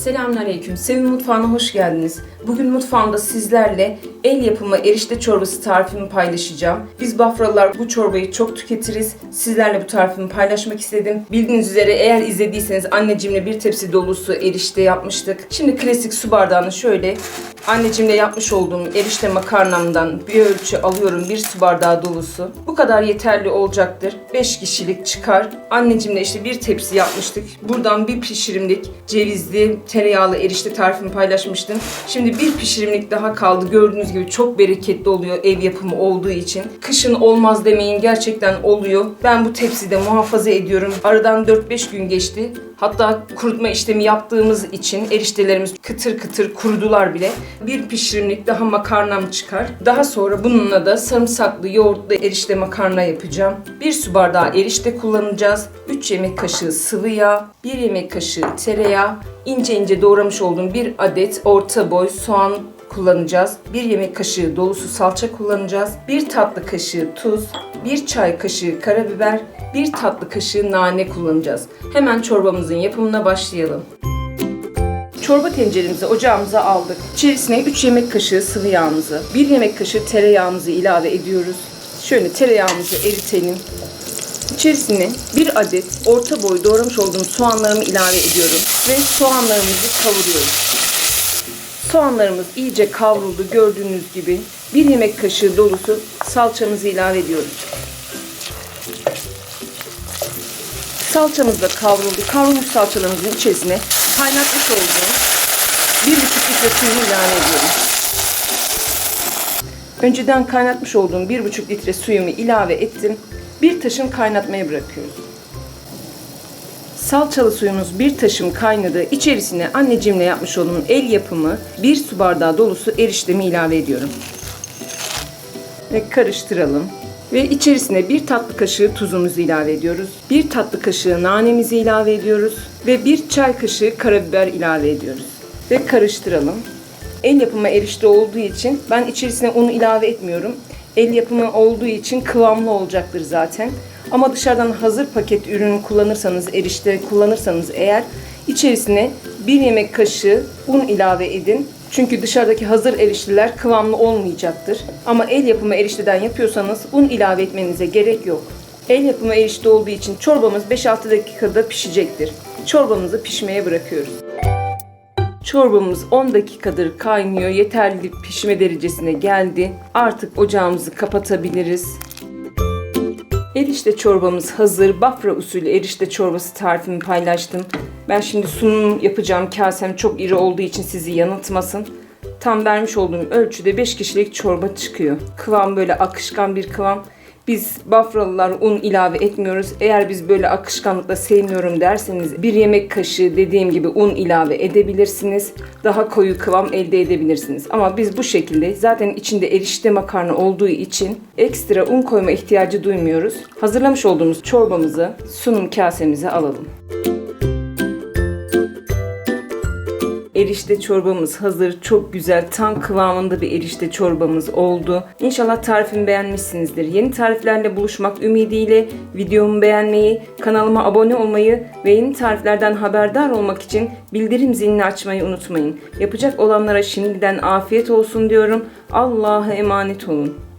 Selamünaleyküm. Sevim Mutfağı'na hoş geldiniz. Bugün mutfağımda sizlerle el yapımı erişte çorbası tarifimi paylaşacağım. Biz Bafralılar bu çorbayı çok tüketiriz. Sizlerle bu tarifimi paylaşmak istedim. Bildiğiniz üzere eğer izlediyseniz anneciğimle bir tepsi dolusu erişte yapmıştık. Şimdi klasik su bardağını şöyle anneciğimle yapmış olduğum erişte makarnamdan bir ölçü alıyorum. Bir su bardağı dolusu. Bu kadar yeterli olacaktır. 5 kişilik çıkar. Anneciğimle işte bir tepsi yapmıştık. Buradan bir pişirimlik cevizli tereyağlı erişte tarifimi paylaşmıştım. Şimdi bir pişirimlik daha kaldı. Gördüğünüz gibi çok bereketli oluyor ev yapımı olduğu için. Kışın olmaz demeyin gerçekten oluyor. Ben bu tepside muhafaza ediyorum. Aradan 4-5 gün geçti. Hatta kurutma işlemi yaptığımız için eriştelerimiz kıtır kıtır kurudular bile. Bir pişirimlik daha makarnam çıkar. Daha sonra bununla da sarımsaklı yoğurtlu erişte makarna yapacağım. Bir su bardağı erişte kullanacağız. 3 yemek kaşığı sıvı yağ, 1 yemek kaşığı tereyağı, ince ince doğramış olduğum bir adet orta boy soğan kullanacağız. 1 yemek kaşığı dolusu salça kullanacağız. 1 tatlı kaşığı tuz, 1 çay kaşığı karabiber, 1 tatlı kaşığı nane kullanacağız. Hemen çorbamızın yapımına başlayalım. Çorba tenceremizi ocağımıza aldık. İçerisine 3 yemek kaşığı sıvı yağımızı, 1 yemek kaşığı tereyağımızı ilave ediyoruz. Şöyle tereyağımızı eritelim. İçerisine bir adet orta boy doğramış olduğum soğanlarımı ilave ediyorum ve soğanlarımızı kavuruyoruz. Soğanlarımız iyice kavruldu gördüğünüz gibi. Bir yemek kaşığı dolusu salçamızı ilave ediyoruz. Salçamız da kavruldu. Kavrulmuş salçalarımızın içerisine kaynatmış olduğum bir buçuk litre suyunu ilave ediyorum. Önceden kaynatmış olduğum bir buçuk litre suyumu ilave ettim. Bir taşım kaynatmaya bırakıyoruz. Salçalı suyumuz bir taşım kaynadı. İçerisine anneciğimle yapmış olduğum el yapımı bir su bardağı dolusu eriştemi ilave ediyorum. Ve karıştıralım. Ve içerisine bir tatlı kaşığı tuzumuzu ilave ediyoruz. Bir tatlı kaşığı nanemizi ilave ediyoruz. Ve bir çay kaşığı karabiber ilave ediyoruz. Ve karıştıralım. El yapımı erişte olduğu için ben içerisine unu ilave etmiyorum. El yapımı olduğu için kıvamlı olacaktır zaten. Ama dışarıdan hazır paket ürün kullanırsanız, erişte kullanırsanız eğer içerisine bir yemek kaşığı un ilave edin. Çünkü dışarıdaki hazır erişteler kıvamlı olmayacaktır. Ama el yapımı erişteden yapıyorsanız un ilave etmenize gerek yok. El yapımı erişte olduğu için çorbamız 5-6 dakikada pişecektir. Çorbamızı pişmeye bırakıyoruz. Çorbamız 10 dakikadır kaynıyor. Yeterli pişme derecesine geldi. Artık ocağımızı kapatabiliriz. Erişte çorbamız hazır. Bafra usulü erişte çorbası tarifimi paylaştım. Ben şimdi sunum yapacağım. Kasem çok iri olduğu için sizi yanıltmasın. Tam vermiş olduğum ölçüde 5 kişilik çorba çıkıyor. Kıvam böyle akışkan bir kıvam. Biz Bafralılar un ilave etmiyoruz. Eğer biz böyle akışkanlıkla sevmiyorum derseniz bir yemek kaşığı dediğim gibi un ilave edebilirsiniz. Daha koyu kıvam elde edebilirsiniz. Ama biz bu şekilde zaten içinde erişte makarna olduğu için ekstra un koyma ihtiyacı duymuyoruz. Hazırlamış olduğumuz çorbamızı sunum kasemize alalım. Erişte çorbamız hazır. Çok güzel, tam kıvamında bir erişte çorbamız oldu. İnşallah tarifimi beğenmişsinizdir. Yeni tariflerle buluşmak ümidiyle videomu beğenmeyi, kanalıma abone olmayı ve yeni tariflerden haberdar olmak için bildirim zilini açmayı unutmayın. Yapacak olanlara şimdiden afiyet olsun diyorum. Allah'a emanet olun.